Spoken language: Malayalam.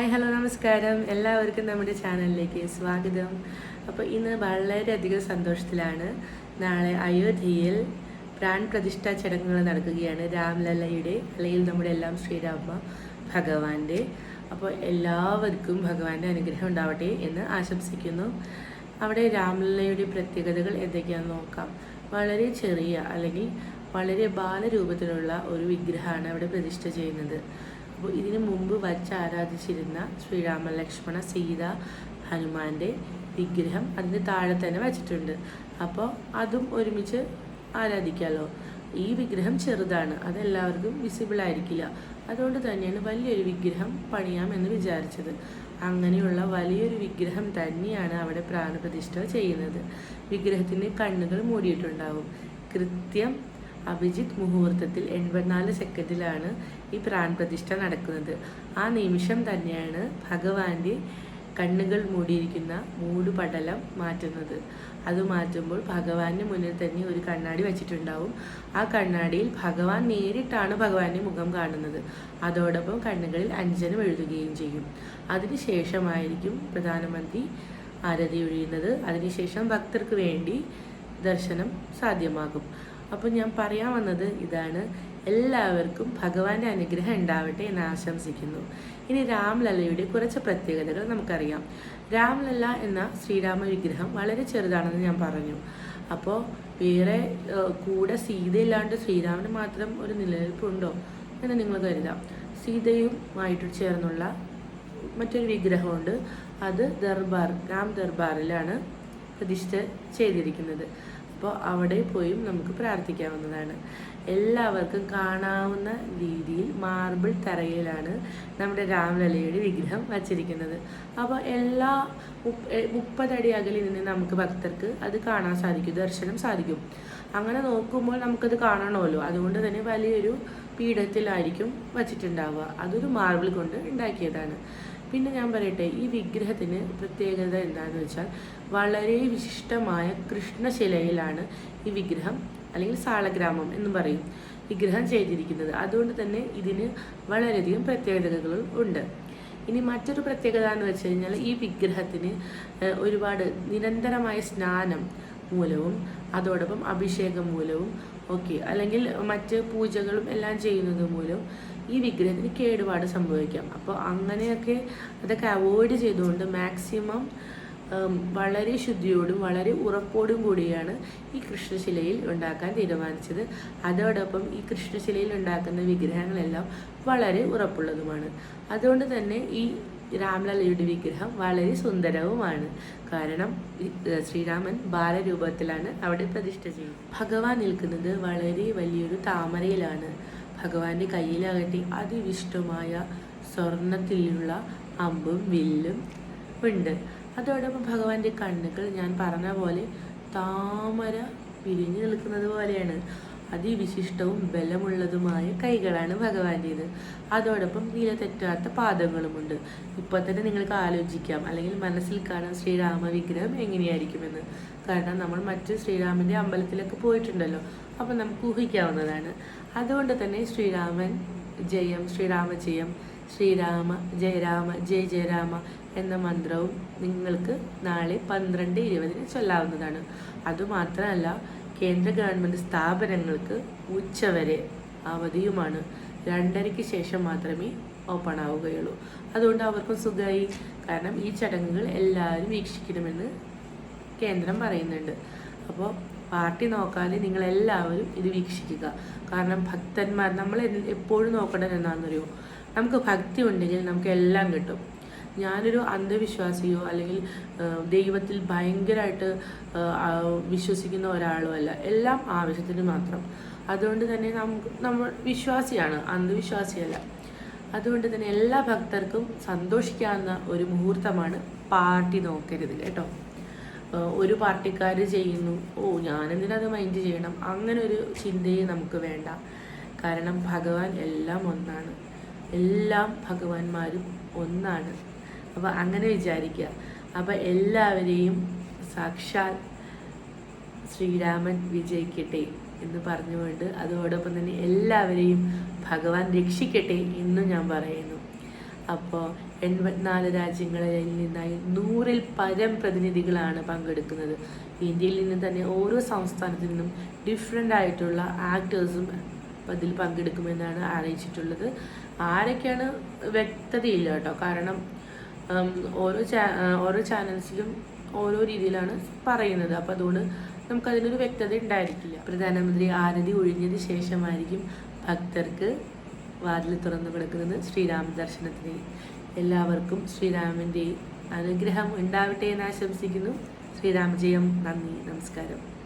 ഹായ് ഹലോ നമസ്കാരം. എല്ലാവർക്കും നമ്മുടെ ചാനലിലേക്ക് സ്വാഗതം. അപ്പോൾ ഇന്ന് വളരെയധികം സന്തോഷത്തിലാണ്. നാളെ അയോധ്യയിൽ പ്രാൺ പ്രതിഷ്ഠാ ചടങ്ങുകൾ നടക്കുകയാണ്. രാംലല്ലയുടെ അല്ലെങ്കിൽ നമ്മുടെ എല്ലാം ശ്രീരാമ ഭഗവാന്റെ. അപ്പോൾ എല്ലാവർക്കും ഭഗവാന്റെ അനുഗ്രഹം ഉണ്ടാവട്ടെ എന്ന് ആശംസിക്കുന്നു. അവിടെ രാംലല്ലയുടെ പ്രത്യേകതകൾ എന്തൊക്കെയാണെന്ന് നോക്കാം. വളരെ ചെറിയ അല്ലെങ്കിൽ വളരെ ബാലരൂപത്തിലുള്ള ഒരു വിഗ്രഹമാണ് അവിടെ പ്രതിഷ്ഠ ചെയ്യുന്നത്. ഇതിനു മുമ്പ് വച്ച് ആരാധിച്ചിരുന്ന ശ്രീരാമ ലക്ഷ്മണ സീത ഹനുമാന്റെ വിഗ്രഹം അതിന് താഴെ തന്നെ വച്ചിട്ടുണ്ട്. അപ്പോൾ അതും ഒരുമിച്ച് ആരാധിക്കാമല്ലോ ഈ വിഗ്രഹം ചെറുതാണ് അതെല്ലാവർക്കും വിസിബിൾ ആയിരിക്കില്ല. അതുകൊണ്ട് തന്നെയാണ് വലിയൊരു വിഗ്രഹം പണിയാമെന്ന് വിചാരിച്ചത്. അങ്ങനെയുള്ള വലിയൊരു വിഗ്രഹം തന്നെയാണ് അവിടെ പ്രാണപ്രതിഷ്ഠ ചെയ്യുന്നത്. വിഗ്രഹത്തിന് കണ്ണുകൾ മൂടിയിട്ടുണ്ടാവും. കൃത്യം അഭിജിത്ത് മുഹൂർത്തത്തിൽ എൺപത്തിനാല് സെക്കൻഡിലാണ് ഈ പ്രാൺ പ്രതിഷ്ഠ നടക്കുന്നത്. ആ നിമിഷം തന്നെയാണ് ഭഗവാന്റെ കണ്ണുകൾ മൂടിയിരിക്കുന്ന മൂടുപടലം മാറ്റുന്നത്. അത് മാറ്റുമ്പോൾ ഭഗവാന്റെ മുന്നിൽ തന്നെ ഒരു കണ്ണാടി വെച്ചിട്ടുണ്ടാവും. ആ കണ്ണാടിയിൽ ഭഗവാൻ നേരിട്ടാണ് ഭഗവാന്റെ മുഖം കാണുന്നത്. അതോടൊപ്പം കണ്ണുകളിൽ അഞ്ജനം എഴുതുകയും ചെയ്യും. അതിനുശേഷമായിരിക്കും പ്രധാനമന്ത്രി ആരതി ഒഴിയുന്നത്. അതിനുശേഷം ഭക്തർക്ക് വേണ്ടി ദർശനം സാധ്യമാകും. അപ്പോൾ ഞാൻ പറയാൻ വന്നത് ഇതാണ്. എല്ലാവർക്കും ഭഗവാന്റെ അനുഗ്രഹം ഉണ്ടാവട്ടെ എന്ന് ആശംസിക്കുന്നു. ഇനി രാംലല്ലയുടെ കുറച്ച് പ്രത്യേകതകൾ നമുക്കറിയാം. രാംലല്ല എന്ന ശ്രീരാമ വിഗ്രഹം വളരെ ചെറുതാണെന്ന് ഞാൻ പറഞ്ഞു. അപ്പോൾ വേറെ കൂടെ സീതയില്ലാണ്ട് ശ്രീരാമന് മാത്രം ഒരു നിലനിൽപ്പുണ്ടോ എന്ന് നിങ്ങൾ കരുതാം. സീതയുമായിട്ട് ചേർന്നുള്ള മറ്റൊരു വിഗ്രഹമുണ്ട്. അത് ദർബാർ രാം ദർബാറിലാണ് പ്രതിഷ്ഠ ചെയ്തിരിക്കുന്നത്. അപ്പോൾ അവിടെ പോയും നമുക്ക് പ്രാർത്ഥിക്കാവുന്നതാണ്. എല്ലാവർക്കും കാണാവുന്ന രീതിയിൽ മാർബിൾ തറയിലാണ് നമ്മുടെ രാമലലയുടെ വിഗ്രഹം വച്ചിരിക്കുന്നത്. അപ്പോൾ എല്ലാ മുപ്പതടി അകലിൽ നിന്ന് നമുക്ക് ഭക്തർക്ക് അത് കാണാൻ സാധിക്കും ദർശനം സാധിക്കും. അങ്ങനെ നോക്കുമ്പോൾ നമുക്കത് കാണണമല്ലോ. അതുകൊണ്ട് തന്നെ വലിയൊരു പീഠത്തിലായിരിക്കും വച്ചിട്ടുണ്ടാവുക. അതൊരു മാർബിൾ കൊണ്ട് ഉണ്ടാക്കിയതാണ്. പിന്നെ ഞാൻ പറയട്ടെ ഈ വിഗ്രഹത്തിന് പ്രത്യേകത എന്താണെന്ന് വെച്ചാൽ വളരെ വിശിഷ്ടമായ കൃഷ്ണശിലയിലാണ് ഈ വിഗ്രഹം അല്ലെങ്കിൽ സാളഗ്രാമം എന്ന് പറയും വിഗ്രഹം ചെയ്തിരിക്കുന്നത്. അതുകൊണ്ട് തന്നെ ഇതിന് വളരെയധികം പ്രത്യേകതകൾ ഉണ്ട്. ഇനി മറ്റൊരു പ്രത്യേകത എന്ന് വെച്ച് കഴിഞ്ഞാൽ ഈ വിഗ്രഹത്തിന് ഒരുപാട് നിരന്തരമായ സ്നാനം മൂലവും അതോടൊപ്പം അഭിഷേകം മൂലവും ഒക്കെ അല്ലെങ്കിൽ മറ്റ് പൂജകളും എല്ലാം ചെയ്യുന്നത് മൂലം ഈ വിഗ്രഹത്തിന് കേടുപാട് സംഭവിക്കാം. അപ്പോൾ അങ്ങനെയൊക്കെ അതൊക്കെ അവോയ്ഡ് ചെയ്തുകൊണ്ട് മാക്സിമം വളരെ ശുദ്ധിയോടും വളരെ ഉറപ്പോടും കൂടിയാണ് ഈ കൃഷ്ണശിലയിൽ ഉണ്ടാക്കാൻ തീരുമാനിച്ചത്. അതോടൊപ്പം ഈ കൃഷ്ണശിലയിൽ ഉണ്ടാക്കുന്ന വിഗ്രഹങ്ങളെല്ലാം വളരെ ഉറപ്പുള്ളതുമാണ്. അതുകൊണ്ട് തന്നെ ഈ രാംലാലയുടെ വിഗ്രഹം വളരെ സുന്ദരവുമാണ്. കാരണം ശ്രീരാമൻ ബാലരൂപത്തിലാണ് അവിടെ പ്രതിഷ്ഠ ചെയ്യുന്നത്. ഭഗവാൻ നിൽക്കുന്നത് വളരെ വലിയൊരു താമരയിലാണ്. ഭഗവാന്റെ കയ്യിലാകട്ടെ അതിവിഷ്ടമായ സ്വർണത്തിലുള്ള അമ്പും വില്ലും ഉണ്ട്. അതോടൊപ്പം ഭഗവാന്റെ കണ്ണുകൾ ഞാൻ പറഞ്ഞ പോലെ താമര പിരിഞ്ഞു നിൽക്കുന്നത് പോലെയാണ്. അതിവിശിഷ്ടവും ബലമുള്ളതുമായ കൈകളാണ് ഭഗവാന്റേത്. അതോടൊപ്പം നില തെറ്റാത്ത പാദങ്ങളുമുണ്ട്. ഇപ്പൊ തന്നെ നിങ്ങൾക്ക് ആലോചിക്കാം. അല്ലെങ്കിൽ മനസ്സിൽ കാണാം ശ്രീരാമ വിഗ്രഹം എങ്ങനെയായിരിക്കുമെന്ന്. കാരണം നമ്മൾ മറ്റ് ശ്രീരാമന്റെ അമ്പലത്തിലൊക്കെ പോയിട്ടുണ്ടല്ലോ. അപ്പം നമുക്ക് ഊഹിക്കാവുന്നതാണ്. അതുകൊണ്ട് തന്നെ ശ്രീരാമൻ ജയം ശ്രീരാമ ജയം ശ്രീരാമ ജയരാമ ജയ ജയരാമ എന്ന മന്ത്രവും നിങ്ങൾക്ക് നാളെ പന്ത്രണ്ട് ഇരുപതിന് ചൊല്ലാവുന്നതാണ്. അതുമാത്രമല്ല കേന്ദ്ര ഗവൺമെന്റ് സ്ഥാപനങ്ങൾക്ക് ഉച്ചവരെ അവധിയുമാണ്. രണ്ടരയ്ക്ക് ശേഷം മാത്രമേ ഓപ്പൺ ആവുകയുള്ളൂ. അതുകൊണ്ട് അവർക്കും സുഖമായി. കാരണം ഈ ചടങ്ങുകൾ എല്ലാവരും വീക്ഷിക്കണമെന്ന് കേന്ദ്രം പറയുന്നുണ്ട്. അപ്പോൾ പാർട്ടി നോക്കാതെ നിങ്ങളെല്ലാവരും ഇത് വീക്ഷിക്കുക. കാരണം ഭക്തന്മാർ നമ്മൾ എപ്പോഴും നോക്കേണ്ടത് എന്താണെന്നറിയോ നമുക്ക് ഭക്തി ഉണ്ടെങ്കിൽ നമുക്ക് എല്ലാം കിട്ടും. ഞാനൊരു അന്ധവിശ്വാസിയോ അല്ലെങ്കിൽ ദൈവത്തിൽ ഭയങ്കരമായിട്ട് വിശ്വസിക്കുന്ന ഒരാളോ അല്ല. എല്ലാം ആവശ്യത്തിന് മാത്രം. അതുകൊണ്ട് തന്നെ നമുക്ക് നമ്മൾ വിശ്വാസിയാണ് അന്ധവിശ്വാസിയല്ല. അതുകൊണ്ട് തന്നെ എല്ലാ ഭക്തർക്കും സന്തോഷിക്കാവുന്ന ഒരു മുഹൂർത്തമാണ് പാർട്ടി നോക്കരുത് കേട്ടോ. ഒരു പാർട്ടിക്കാർ ചെയ്യുന്നു ഓ ഞാനെന്തിനത് മൈൻഡ് ചെയ്യണം? അങ്ങനെ ഒരു ചിന്തയെ നമുക്ക് വേണ്ട. കാരണം ഭഗവാൻ എല്ലാം ഒന്നാണ്. എല്ലാം ഭഗവാന്മാരും ഒന്നാണ്. അപ്പോൾ അങ്ങനെ വിചാരിക്കുക. അപ്പോൾ എല്ലാവരെയും സാക്ഷാൽ ശ്രീരാമൻ വിജയിക്കട്ടെ എന്ന് പറഞ്ഞുകൊണ്ട് അതോടൊപ്പം തന്നെ എല്ലാവരെയും ഭഗവാൻ രക്ഷിക്കട്ടെ എന്നും ഞാൻ പറയുന്നു. അപ്പോൾ എൺപത്തിനാല് രാജ്യങ്ങളിൽ നിന്നായി നൂറിൽ പരം പ്രതിനിധികളാണ് പങ്കെടുക്കുന്നത്. ഇന്ത്യയിൽ നിന്ന് തന്നെ ഓരോ സംസ്ഥാനത്തു നിന്നും ഡിഫറെന്റ് ആയിട്ടുള്ള ആക്ടേഴ്സും അതിൽ പങ്കെടുക്കുമെന്നാണ് അറിയിച്ചിട്ടുള്ളത്. ആരൊക്കെയാണ് വ്യക്തതയില്ല കേട്ടോ. കാരണം ഓരോ ചാ ഓരോ ചാനൽസിലും ഓരോ രീതിയിലാണ് പറയുന്നത്. അപ്പോൾ അതുകൊണ്ട് നമുക്കതിനൊരു വ്യക്തത ഉണ്ടായിരിക്കില്ല. പ്രധാനമന്ത്രി ആരതി ഒഴിഞ്ഞതിന് ശേഷമായിരിക്കും ഭക്തർക്ക് വാതിൽ തുറന്നു കിടക്കുന്നത് ശ്രീരാമ ദർശനത്തിന്. എല്ലാവർക്കും ശ്രീരാമന്റെ അനുഗ്രഹം ഉണ്ടാവട്ടെ എന്ന് ആശംസിക്കുന്നു. ശ്രീരാമജയം നന്ദി. നമസ്കാരം.